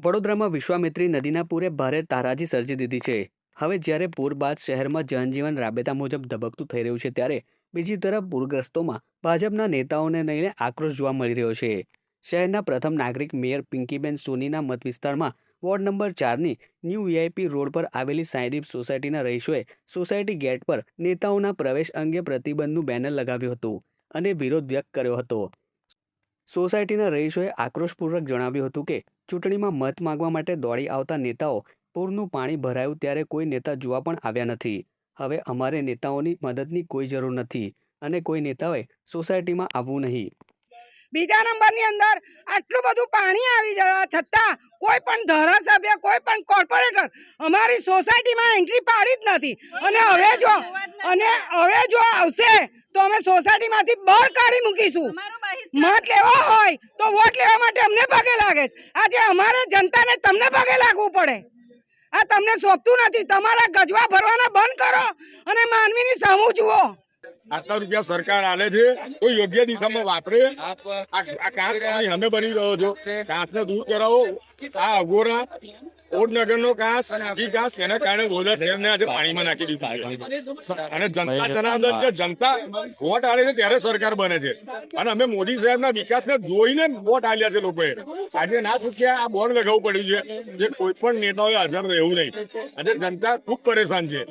વડોદરામાં વિશ્વામિત્રી નદીના પૂરે ભારે તારાજી સર્જી દીધી છે. હવે જ્યારે પૂર બાદ શહેરમાં જનજીવન રાબેતા મુજબ ધબકતું થઈ રહ્યું છે ત્યારે બીજી તરફ પૂરગ્રસ્તોમાં ભાજપના નેતાઓને લઈને આક્રોશ જોવા મળી રહ્યો છે. શહેરના પ્રથમ નાગરિક મેયર પિંકીબેન સોનીના મત વિસ્તારમાં વોર્ડ નંબર ચારની ન્યૂ વીઆઈપી રોડ પર આવેલી સાંઈદીપ સોસાયટીના રહીશોએ સોસાયટી ગેટ પર નેતાઓના પ્રવેશ અંગે પ્રતિબંધનું બેનર લગાવ્યું હતું અને વિરોધ વ્યક્ત કર્યો હતો. સોસાયટીના રહીશોએ આક્રોશપૂર્વક જણાવ્યું હતું કે, ચૂંટણીમાં મત માંગવા માટે દોડી આવતા નેતાઓ પૂરનું પાણી ભરાયું ત્યારે કોઈ નેતા જોવા પણ આવ્યા નથી. હવે અમારે નેતાઓની મદદની કોઈ જરૂર નથી અને કોઈ નેતાઓએ સોસાયટીમાં આવવું નહીં. બીજા નંબરની અંદર આટલું બધું પાણી આવી જવા છતાં કોઈ પણ ધારાસભ્ય, કોઈ પણ કોર્પોરેટર અમારી સોસાયટીમાં એન્ટ્રી પાડી જ નથી. અને હવે જો, અને હવે જો આવશે તો અમે સોસાયટીમાંથી બહાર કાઢી મૂકીશું. મત લેવા હોય તો વોટ લેવા માટે અમને પગે લાગે છે. આજે અમારે જનતાને તમને પગે લાગવું પડે. આ તમને સોંપતું નથી. તમારા ગજવા ભરવાના બંધ કરો અને માનવીની સામું જુઓ. આટલા રૂપિયા સરકાર આલે છે તો યોગ્ય દિશામાં વાપરે? આ આ કાંસ અમે બની રહ્યો છો. કાંસને દૂર કરાવો. આ અઘોરા ઓડનગર નો ઈ કાંસ એના કારણે બોલર શહેરને આજે પાણીમાં નાખી દીધું છે. અને જનતા જનાર્દન છે જનતા વોટ આલે છે ત્યારે સરકાર બને છે. અને અમે મોદી સાહેબના વિકાસને જોઈને વોટ આલ્યા છે લોકોએ. આજે ના ચૂક્યા આ બોર્ડ લગાવવું પડ્યું છે. જે કોઈ પણ નેતાઓએ હાજર રહેવું નહીં. અને જનતા ખૂબ પરેશાન છે.